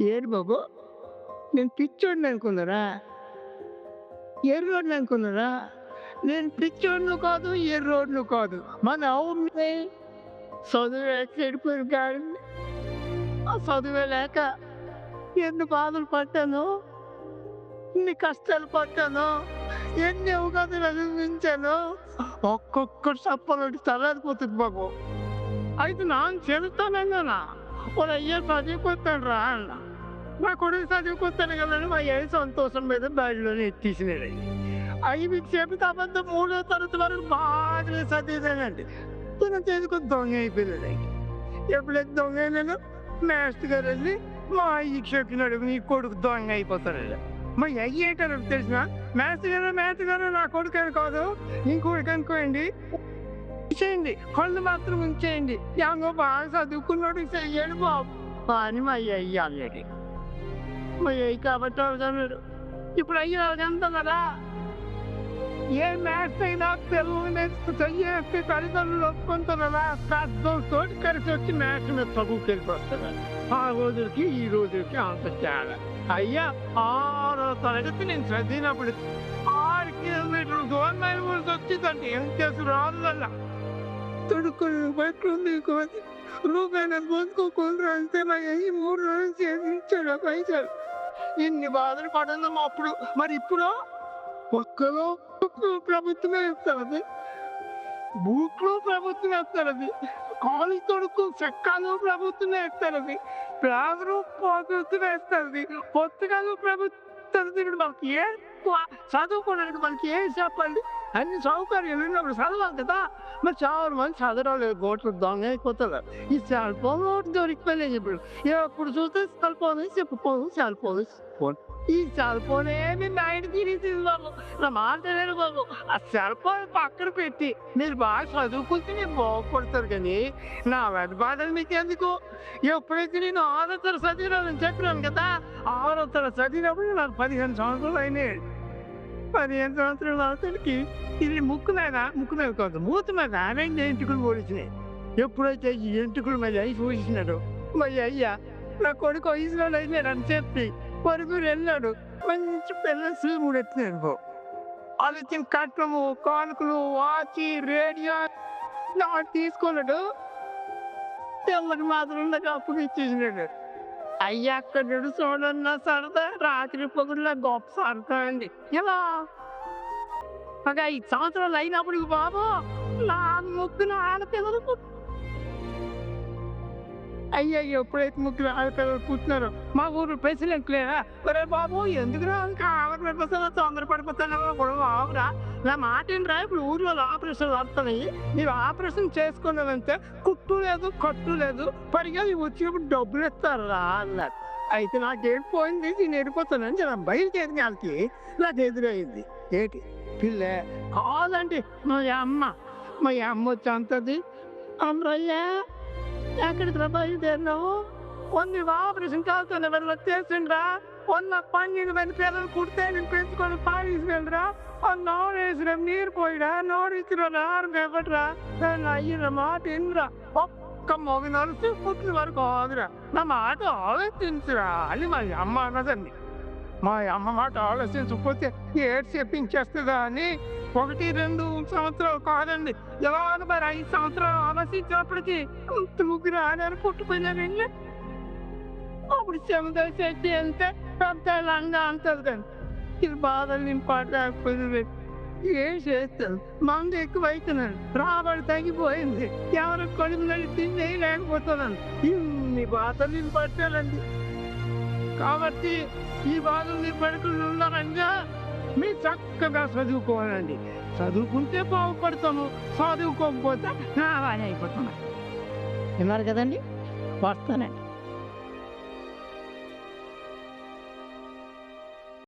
ఏడు బాబు నేను పిచ్చోడిని అనుకున్నారా? ఎర్రోడిని అనుకున్నారా? నేను పిచ్చోడిని కాదు ఎర్రోడిని కాదు. మన అవుని చదువు చెడిపోయిన కాడండి ఆ చదువే లేక ఎన్ని బాధలు పడ్డాను ఎన్ని కష్టాలు పడ్డాను ఎన్ని అవకాశాలు అనుభవించాను ఒక్కొక్కటి చెప్పాలంటే తలారిపోతుంది బాబు. అయితే నాన్న చెబుతానన్నా వాడు అయ్యే చదువుకొస్తాడు రా అన్న. మా కొడుకు చదువుకొస్తాను కదండి మా ఏ సంతోషం మీద బయలులోనే ఎత్తేసినాడు. అవి మీకు చెబితే అబద్ధం మూడో తరగతి వరకు బాగా చదివానండి తన చేసుకొని దొంగ అయిపోయినాడు ఎప్పుడైతే దొంగ అయినాను మాస్టర్ గారు వెళ్ళి మా అయ్యకి చెప్పినాడు నీ కొడుకు దొంగ అయిపోతాడు మా అయ్యేటారు తెలిసిన మాస్టర్ గారు మాస్టర్ గారు నా కొడుకు అని కాదు ఇంకొకటి అనుకోండి చేయండి. కళ్ళు మాత్రం ఉంచేయండి. ఏమో బాగా చదువుకున్నాడు చెయ్యాడు బాబు. అని మా అయ్య అన్నాడు మా అయ్యి కాబట్టి అడుగుతున్నాడు ఇప్పుడు అయ్య అడగంత కదా. ఏ మ్యాథ్స్ అయినా తెలుగు నేర్చుకు చెయ్యేస్తే తల్లిదండ్రులు ఒప్పుకుంటున్నారా పెద్దలతో కలిసి వచ్చి మ్యాథ్స్ మీద చదువుకెళ్ళి వెళ్ళిపోతున్నారు ఆ రోజులకి ఈ రోజులకి అంత తేడా. అయ్యా ఆరో తరగతి నేను చదివినప్పుడు ఆరు కిలోమీటర్లు దూరం ఊరికి వచ్చిందంటే ఏం చేసి రాదు తొడుక్కుని బయటకుంది కోసి రూపాయలు పొందుకోకుండా అంటే మా అయ్యి మూడు రోజులు చేయించాడు పైసలు. ఇన్ని బాధలు పడదాం అప్పుడు. మరి ఇప్పుడు? ఒక్కలో ప్రభుత్వమే ఇస్తుంది బూట్లు ప్రభుత్వం ఇస్తుంది కాలు తొడుకు చెక్కలు ప్రభుత్వమే ఇస్తుంది పేదలు ప్రభుత్వం ఇస్తుంది పుస్తకాలు ప్రభుత్వం ఇప్పుడు మనకి. ఏ చదువుకోవడానికి మనకి? ఏం చెప్పండి అన్ని సౌకర్యాలు ఉన్నప్పుడు చదవాలి కదా మరి చాలా మంది చదవలేదు గోట్లు దొంగ అయిపోతున్నారు ఈ సెల్ ఫోన్ దొరికిపోలేదు ఇప్పుడు ఎప్పుడు చూస్తే సెల్ ఫోన్ చెప్పుకోను సెల్ ఫోన్ ఫోన్ ఈ సెల్ ఫోన్ ఏమి మైండ్ తీసి బాబు నా మాట లేదు బాబు ఆ సెల్ ఫోన్ పక్కన పెట్టి మీరు బాగా చదువుకుంటే నేను బాగుపడతారు కానీ నా వెంట బాధలు మీకు ఎందుకు ఎప్పుడైతే నేను ఆరో తరగతి చదివినానని చెప్పినాను కదా ఆరో తర చదివినప్పుడు నాకు పదిహేను సంవత్సరాలు అయినాయి పదిహేను సంవత్సరాల అతనికి ఇది ముక్కు మీద ముక్కు మీద కాదు మూత మీద రెండు ఎంటుకులు పోలిచినాయి ఎప్పుడైతే ఈ ఎంటుకల మీద అయి చూసినాడు మరి అయ్యా నా కొడుకు వయసులో అయినాడని అని చెప్పి కొడుకు వెళ్ళాడు. మంచి పిల్లల సీముడు ఎత్తినాడు ఆలోచన కట్నము కట్టము కానుకలు వాచి రేడియో తీసుకున్నాడు. తెల్లకి మాత్రం నాకు అప్పుకి ఇచ్చేసినాడు అయ్యా అక్కడ చూడన్న సరదా. రాత్రి పొగుడులో గొప్ప సరదా అండి. ఇలా ఒక ఐదు సంవత్సరాలు అయినప్పుడు బాబు నా ముగ్గురు ఆడపిల్లలు అయ్యయ్యో ఎప్పుడైతే ముగ్గురు ఆడపిల్లలు కూర్చున్నారు. మా ఊరు ప్రెసిడెంట్ లేరా? ఒరే బాబు ఎందుకు కావాలి పడిపోతానో తొందర పడిపోతానో కూడా ఆవురా నా మాట ఏంట్రా? ఇప్పుడు ఊర్లో ఆపరేషన్ వస్తున్నాయి మీరు ఆపరేషన్ చేసుకున్నారంటే కుట్టు లేదు కట్టు లేదు. పరిగా వచ్చినప్పుడు డబ్బులు ఇస్తారా అన్నారు. అయితే నాకేం పోయింది? నేను వెళ్ళిపోతానని నేను బయలుదేరిన వాళ్ళకి. నాకు ఎదురైంది. ఏంటి? పిల్ల కాదండి మా అమ్మ. మా అమ్మ వచ్చి అంతది అమ్మయ్యా ఎక్కడికి రా బయలుదేరినావు కొన్ని ఆపరేషన్ కాల్తున్నా వెళ్ళి చేసిండ్రా ఉన్న పన్నెండు మంది పిల్లలు కుడితే నేను పెంచుకొని పాడేసి వెళ్ళరా నోరు వేసిన నీరు పోయిరా నోరు ఇచ్చిన నారు పెప్పట్రా నన్ను అయ్యిన మాట ఇంద్రా ఒక్క మొగ నడిచి పుట్టిన వరకు ఆదురా నా మాట ఆలోచించురా అని మా అమ్మ అన్నదండి మా అమ్మ మాట ఆలోచించకపోతే ఏడు చెప్పించేస్తుందా అని ఒకటి రెండు సంవత్సరాలు కాదండి. ఎలా మరి ఐదు సంవత్సరాలు ఆలోచించినప్పటికీ తూకి ముగ్గురు ఆడారు పుట్టుకున్నారండి అప్పుడు చెమద చెట్టు వెళ్తే పెద్ద లంగా అంటది కానీ ఇది బాధలు నేను ఏం చేస్తాను మందు ఎక్కువ అవుతున్నాను రాబడి తగ్గిపోయింది. ఎవరు కొడుకు నడి తిండి లేకపోతున్నాను ఇన్ని బాధలు నేను కాబట్టి ఈ బాధలు నీ ఉన్నారంగా. మీరు చక్కగా చదువుకోవాలండి. చదువుకుంటే బాగుపడతాను చదువుకోకపోతే నా వాణి అయిపోతున్నా విన్నారు కదండి? వస్తానండి.